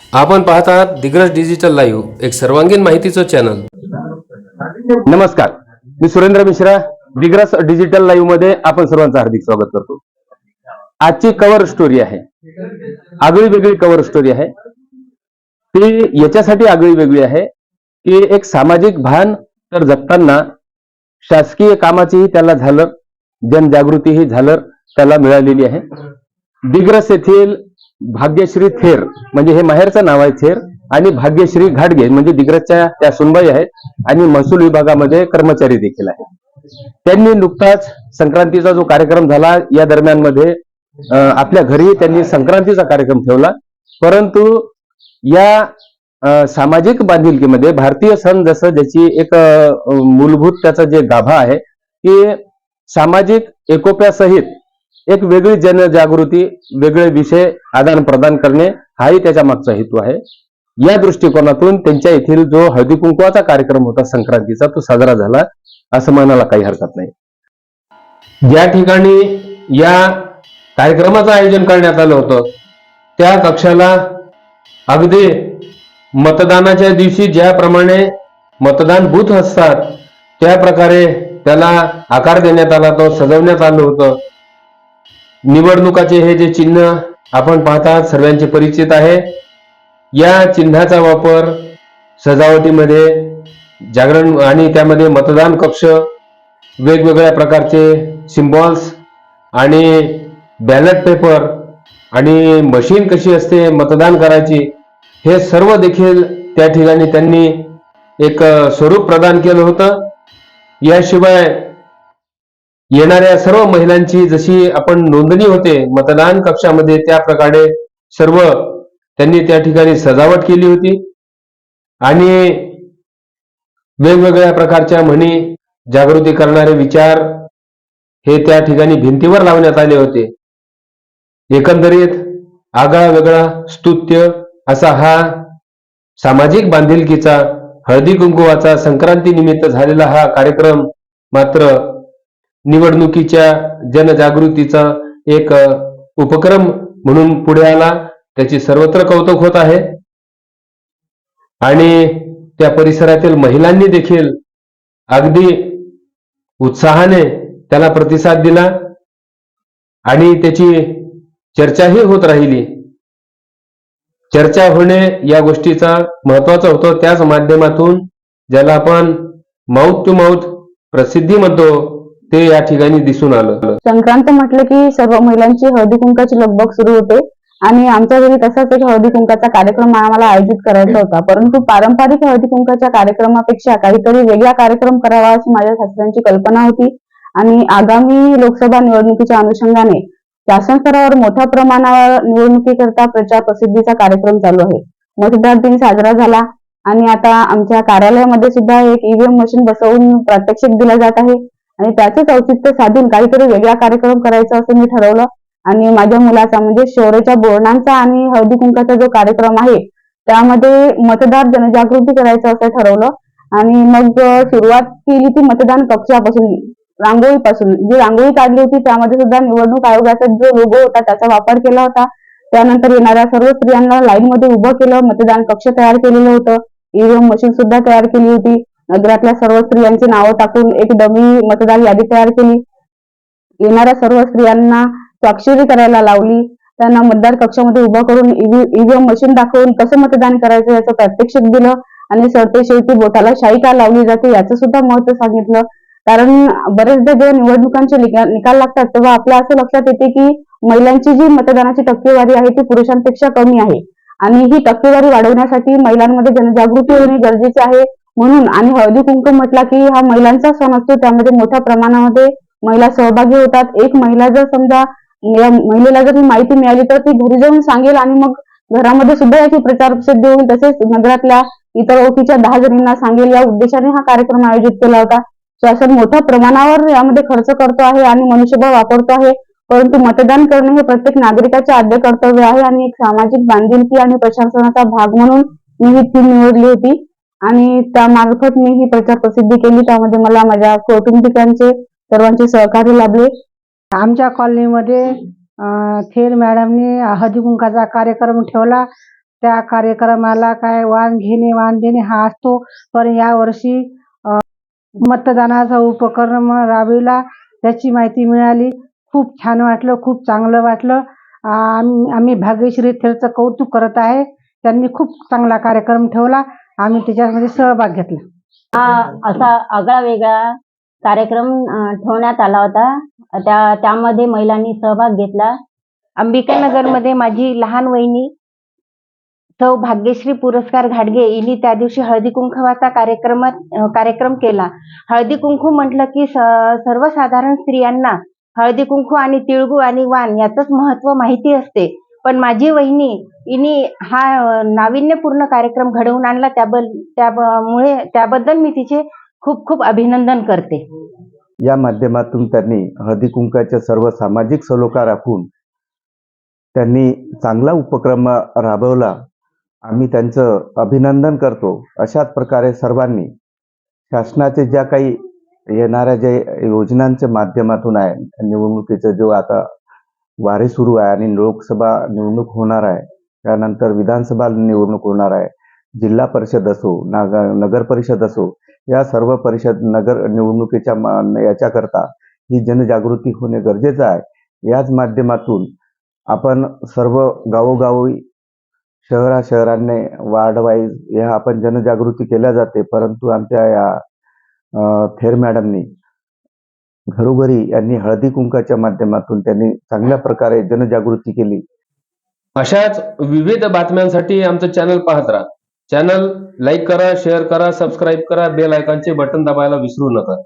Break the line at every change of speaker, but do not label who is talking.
आपण पाहत आहात दिग्रज डिजिटल लाईव्ह एक सर्वांगीण माहितीचं चॅनल
नमस्कार. मी सुरेंद्र मिश्रा दिग्रस डिजिटल लाईव्हमध्ये आपण सर्वांचं हार्दिक स्वागत करतो. आजची कव्हर स्टोरी आहे. आगळी वेगळी कव्हर स्टोरी आहे. ती याच्यासाठी आगळी वेगळी आहे की एक सामाजिक भान तर जगताना शासकीय कामाचीही त्याला झालं जनजागृतीही झालं त्याला मिळालेली आहे. दिग्रस येथील भाग्यश्री थेर म्हणजे हे माहेरचं नाव आहे थेर आणि भाग्यश्री घाटगे म्हणजे दिग्रजच्या त्या सुनबाई आहेत आणि महसूल विभागामध्ये कर्मचारी देखील आहेत. त्यांनी नुकताच संक्रांतीचा जो कार्यक्रम झाला या दरम्यानमध्ये आपल्या घरी त्यांनी संक्रांतीचा कार्यक्रम ठेवला. परंतु या सामाजिक बांधिलकीमध्ये भारतीय सण जसं ज्याची एक मूलभूत त्याचा जे गाभा आहे की सामाजिक एकोप्यासहित एक वेगळी जनजागृती वेगळे विषय आदान प्रदान करणे हाही त्याच्या मागचा हेतू आहे. या दृष्टिकोनातून त्यांच्या येथील जो हळदी कुंकवाचा कार्यक्रम होता संक्रांतीचा तो साजरा झाला असं म्हणायला काही हरकत नाही.
ज्या ठिकाणी या कार्यक्रमाचं आयोजन करण्यात आलं होतं त्या कक्षाला अगदी मतदानाच्या दिवशी ज्याप्रमाणे मतदान बूथ असतात त्या प्रकारे त्याला आकार देण्यात आला तो सजवण्यात आलं होतं. निवडणुकाचे हे जे चिन्ह आपण पाहतात सर्वांचे परिचित आहे. या चिन्हाचा वापर सजावटीमध्ये जागरण आणि त्यामध्ये मतदान कक्ष वेगवेगळ्या प्रकारचे सिम्बॉल्स आणि बॅलेट पेपर आणि मशीन कशी असते मतदान करायची हे सर्व देखील त्या ठिकाणी त्यांनी एक स्वरूप प्रदान केलं होतं. याशिवाय येणाऱ्या सर्व महिलांची जशी आपण नोंदणी होते मतदान कक्षामध्ये त्या प्रकारे सर्व त्यांनी त्या ठिकाणी सजावट केली होती. आणि वेगवेगळ्या प्रकारच्या म्हणी जागृती करणारे विचार हे त्या ठिकाणी भिंतीवर लावण्यात आले होते. एकंदरीत आगळा वेगळा स्तुत्य असा हा सामाजिक बांधिलकीचा हळदी कुंकुवाचा संक्रांती निमित्त झालेला हा कार्यक्रम मात्र निवडणुकीच्या जनजागृतीचा एक उपक्रम म्हणून पुढे आला. त्याची सर्वत्र कौतुक होत आहे. आणि त्या परिसरातील महिलांनी देखील अगदी उत्साहाने त्याला प्रतिसाद दिला. आणि त्याची चर्चाही होत राहिली. चर्चा होणे या गोष्टीचा महत्त्वाचा होतो. त्याच माध्यमातून ज्याला आपण माउथ टू माउथ प्रसिद्धी म्हणतो ते या ठिकाणी दिसून आलं.
संक्रांत म्हटलं की सर्व महिलांची हळदी कुंकाची लगबग सुरू होते. आणि आमच्या घरी तसाच एक हळदी कुंकाचा कार्यक्रम आम्हाला आयोजित करायचा होता. परंतु पारंपरिक हळदी कुंकाच्या कार्यक्रमापेक्षा काहीतरी वेगळा कार्यक्रम करावा अशी माझ्या सासऱ्यांची कल्पना होती. आणि आगामी लोकसभा निवडणुकीच्या अनुषंगाने शासन स्तरावर मोठ्या प्रमाणावर निवडणुकीकरता प्रचार प्रसिद्धीचा कार्यक्रम चालू आहे. मतदार दिन साजरा झाला. आणि आता आमच्या कार्यालयामध्ये सुद्धा एक ईव्हीएम मशीन बसवून प्रात्यक्षिक दिला जात आहे. आणि त्याचंच औचित्य साधून काहीतरी वेगळा कार्यक्रम करायचा असं मी ठरवलं. आणि माझ्या मुलाचा म्हणजे शौर्याच्या बोरणांचा आणि हळदी कुंकाचा जो कार्यक्रम आहे त्यामध्ये मतदार जनजागृती करायचं असं ठरवलं. आणि मग सुरुवात केली ती मतदान कक्षापासून रांगोळीपासून. जी रांगोळी काढली होती त्यामध्ये सुद्धा निवडणूक आयोगाचा जो लोगो होता त्याचा वापर केला होता. त्यानंतर येणाऱ्या सर्व स्त्रियांना लाईन मध्ये उभं केलं मतदान कक्ष तयार केलेलं होतं. ईव्हीएम मशीन सुद्धा तयार केली होती. नगरातल्या सर्व स्त्रियांची नावं टाकून एक डमी मतदार यादी तयार केली. येणाऱ्या सर्व स्त्रियांना स्वाक्षरी करायला लावली. त्यांना मतदार कक्षामध्ये उभा करून ईव्हीएम मशीन दाखवून कसं मतदान करायचं याचं प्रात्यक्षिक दिलं आणि सरते शेवटी बोटाला शाई का लावली जाते याचं सुद्धा महत्त्व सांगितलं. कारण बरेचदा जेव्हा निवडणुकांचे निका- निकाल लागतात तेव्हा आपल्या असं लक्षात येते की महिलांची जी मतदानाची टक्केवारी आहे ती पुरुषांपेक्षा कमी आहे. आणि ही टक्केवारी वाढवण्यासाठी महिलांमध्ये जनजागृती होणे गरजेचे आहे. म्हणून आणि हळदी कुंकू म्हटला की हा महिलांचा सण असतो त्यामध्ये मोठ्या प्रमाणामध्ये महिला सहभागी होतात. एक महिला जर समजा महिलेला जर ही माहिती मिळाली तर ती घरी जाऊन सांगेल आणि मग घरामध्ये सुद्धा याची प्रचार प्रसिद्धी होईल तसेच नगरातल्या इतर ओळखीच्या दहा जणींना सांगेल. या उद्देशाने हा कार्यक्रम आयोजित केला होता. शासन मोठ्या प्रमाणावर यामध्ये खर्च करतो आहे आणि मनुष्यबळ वापरतो आहे. परंतु मतदान करणे हे प्रत्येक नागरिकाचे आद्य कर्तव्य आहे आणि एक सामाजिक बांधिलकी आणि प्रशासनाचा भाग म्हणून मी ही थीम निवडली होती. आणि त्यामार्फत मी ही प्रचार प्रसिद्धी केली. त्यामध्ये मला माझ्या कौटुंबिकांचे सर्वांचे सहकार्य लाभले.
आमच्या कॉलनीमध्ये थेर मॅडमनी हळदी कुंकाचा कार्यक्रम ठेवला. त्या कार्यक्रमाला काय वाण घेणे वाण देणे हा असतो. पण यावर्षी मतदानाचा उपक्रम राबविला. त्याची माहिती मिळाली. खूप छान वाटलं खूप चांगलं वाटलं. आम्ही आम्ही भाग्यश्री थेरचं कौतुक करत आहे. त्यांनी खूप चांगला कार्यक्रम ठेवला. आम्ही त्याच्यामध्ये सहभाग घेतला.
हा असा आगळा वेगळा कार्यक्रम ठेवण्यात आला होता. त्या त्यामध्ये महिलांनी सहभाग घेतला. अंबिकानगरमध्ये माझी लहान वहिनी सौ भाग्यश्री पुरस्कार घाडगे हिने त्या दिवशी हळदी कुंकवाचा कार्यक्रमात कार्यक्रम केला. हळदी कुंकू म्हटलं की सर्वसाधारण स्त्रियांना हळदी कुंकू आणि तिळगू आणि वाण याचंच महत्त्व माहिती असते. पण माझी वहिनी हिने हा नाविन्यपूर्ण कार्यक्रम घडवून आणला. त्याबल त्यामुळे त्याबद्दल मी तिचे खूप खूप अभिनंदन करते.
या माध्यमातून त्यांनी हळदी कुंकाच्या सर्व सामाजिक सलोखा राखून त्यांनी चांगला उपक्रम राबवला. आम्ही त्यांचं अभिनंदन करतो. अशाच प्रकारे सर्वांनी शासनाचे ज्या काही येणाऱ्या ज्या योजनांच्या माध्यमातून आहे निवडणुकीचं जो आता वारे सुरू आहे आणि लोकसभा निवडणूक होणार आहे. त्यानंतर विधानसभा निवडणूक होणार आहे. जिल्हा परिषद असो नाग नगर परिषद असो या सर्व परिषद नगर निवडणुकीच्या मा- याच्याकरता ही जनजागृती होणे गरजेचं आहे. याच माध्यमातून आपण सर्व गावोगावी शहरा शहरांनी वार्ड वाईज या आपण जनजागृती केल्या जाते परंतु आमच्या या थेर मॅडमनी घरोघरी यांनी हळदी कुंकाच्या माध्यमातून त्यांनी चांगल्या प्रकारे जनजागृती केली.
अशाच विविध बातम्यांसाठी आमचं चॅनल पाहत राहा. चॅनल लाईक करा शेअर करा सबस्क्राईब करा बेल आयकॉनचे बटन दाबायला विसरू नका.